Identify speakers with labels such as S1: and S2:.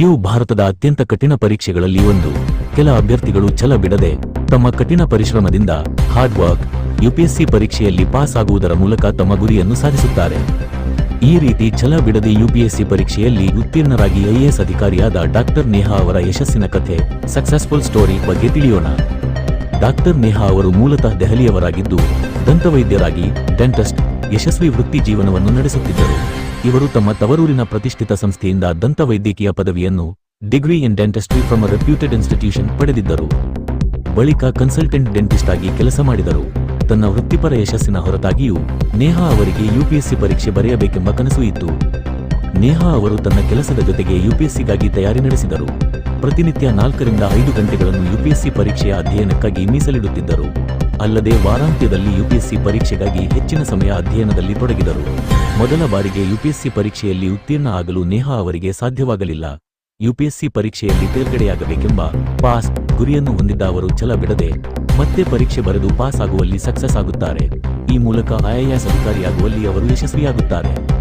S1: Q ಭಾರತದ ಅತ್ಯಂತ ಕಠಿಣ ಪರೀಕ್ಷೆಗಳಲ್ಲಿ ಒಂದು. ಕೆಲ ಅಭ್ಯರ್ಥಿಗಳು ಛಲ ಬಿಡದೆ ತಮ್ಮ ಕಠಿಣ ಪರಿಶ್ರಮದಿಂದ ಹಾರ್ಡ್ ವರ್ಕ್ ಯುಪಿಎಸ್ಸಿ ಪರೀಕ್ಷೆಯಲ್ಲಿ ಪಾಸ್ ಆಗುವುದರ ಮೂಲಕ ತಮ್ಮ ಗುರಿಯನ್ನು ಸಾಧಿಸುತ್ತಾರೆ. ಈ ರೀತಿ ಛಲ ಬಿಡದೆ ಯುಪಿಎಸ್ಸಿ ಪರೀಕ್ಷೆಯಲ್ಲಿ ಉತ್ತೀರ್ಣರಾಗಿ ಐಎಎಸ್ ಅಧಿಕಾರಿಯಾದ ಡಾಕ್ಟರ್ ನೇಹಾ ಅವರ ಯಶಸ್ಸಿನ ಕಥೆ ಸಕ್ಸಸ್ಫುಲ್ ಸ್ಟೋರಿ ಬಗ್ಗೆ ತಿಳಿಯೋಣ. ಡಾಕ್ಟರ್ ನೇಹಾ ಅವರು ಮೂಲತಃ ದೆಹಲಿಯವರಾಗಿದ್ದು, ದಂತವೈದ್ಯರಾಗಿ ಡೆಂಟಸ್ಟ್ ಯಶಸ್ವಿ ವೃತ್ತಿ ಜೀವನವನ್ನು ನಡೆಸುತ್ತಿದ್ದರು. ಇವರು ತಮ್ಮ ತವರೂರಿನ ಪ್ರತಿಷ್ಠಿತ ಸಂಸ್ಥೆಯಿಂದ ದಂತ ವೈದ್ಯಕೀಯ ಪದವಿಯನ್ನು degree in dentistry from a reputed institution ಪಡೆದಿದ್ದರು. ಬಳಿಕ ಕನ್ಸಲ್ಟೆಂಟ್ ಡೆಂಟಿಸ್ಟ್ ಆಗಿ ಕೆಲಸ ಮಾಡಿದರು. ತನ್ನ ವೃತ್ತಿಪರ ಯಶಸ್ಸಿನ ಹೊರತಾಗಿಯೂ ನೇಹಾ ಅವರಿಗೆ ಯುಪಿಎಸ್ಸಿ ಪರೀಕ್ಷೆ ಬರೆಯಬೇಕೆಂಬ ಕನಸು ಇತ್ತು. ನೇಹಾ ಅವರು ತನ್ನ ಕೆಲಸದ ಜೊತೆಗೆ ಯುಪಿಎಸ್ಸಿಗಾಗಿ ತಯಾರಿ ನಡೆಸಿದರು. ಪ್ರತಿನಿತ್ಯ ನಾಲ್ಕರಿಂದ ಐದು ಗಂಟೆಗಳನ್ನು ಯುಪಿಎಸ್ಸಿ ಪರೀಕ್ಷೆಯ ಅಧ್ಯಯನಕ್ಕಾಗಿ ಮೀಸಲಿಡುತ್ತಿದ್ದರು. ಅಲ್ಲದೆ ವಾರಾಂತ್ಯದಲ್ಲಿ ಯುಪಿಎಸ್ಸಿ ಪರೀಕ್ಷೆಗಾಗಿ ಹೆಚ್ಚಿನ ಸಮಯ ಅಧ್ಯಯನದಲ್ಲಿ ತೊಡಗಿದರು. ಮೊದಲ ಬಾರಿಗೆ ಯುಪಿಎಸ್ಸಿ ಪರೀಕ್ಷೆಯಲ್ಲಿ ಉತ್ತೀರ್ಣ ಆಗಲು ನೇಹಾ ಅವರಿಗೆ ಸಾಧ್ಯವಾಗಲಿಲ್ಲ. ಯುಪಿಎಸ್ಸಿ ಪರೀಕ್ಷೆಯಲ್ಲಿ ತೇರ್ಗಡೆಯಾಗಬೇಕೆಂಬ ಪಾಸ್ ಗುರಿಯನ್ನು ಹೊಂದಿದ್ದ ಅವರು ಛಲ ಬಿಡದೆ ಮತ್ತೆ ಪರೀಕ್ಷೆ ಬರೆದು ಪಾಸ್ ಆಗುವಲ್ಲಿ ಸಕ್ಸಸ್ ಆಗುತ್ತಾರೆ. ಈ ಮೂಲಕ ಐಎಎಸ್ ಅಧಿಕಾರಿಯಾಗುವಲ್ಲಿ ಅವರು ಯಶಸ್ವಿಯಾಗುತ್ತಾರೆ.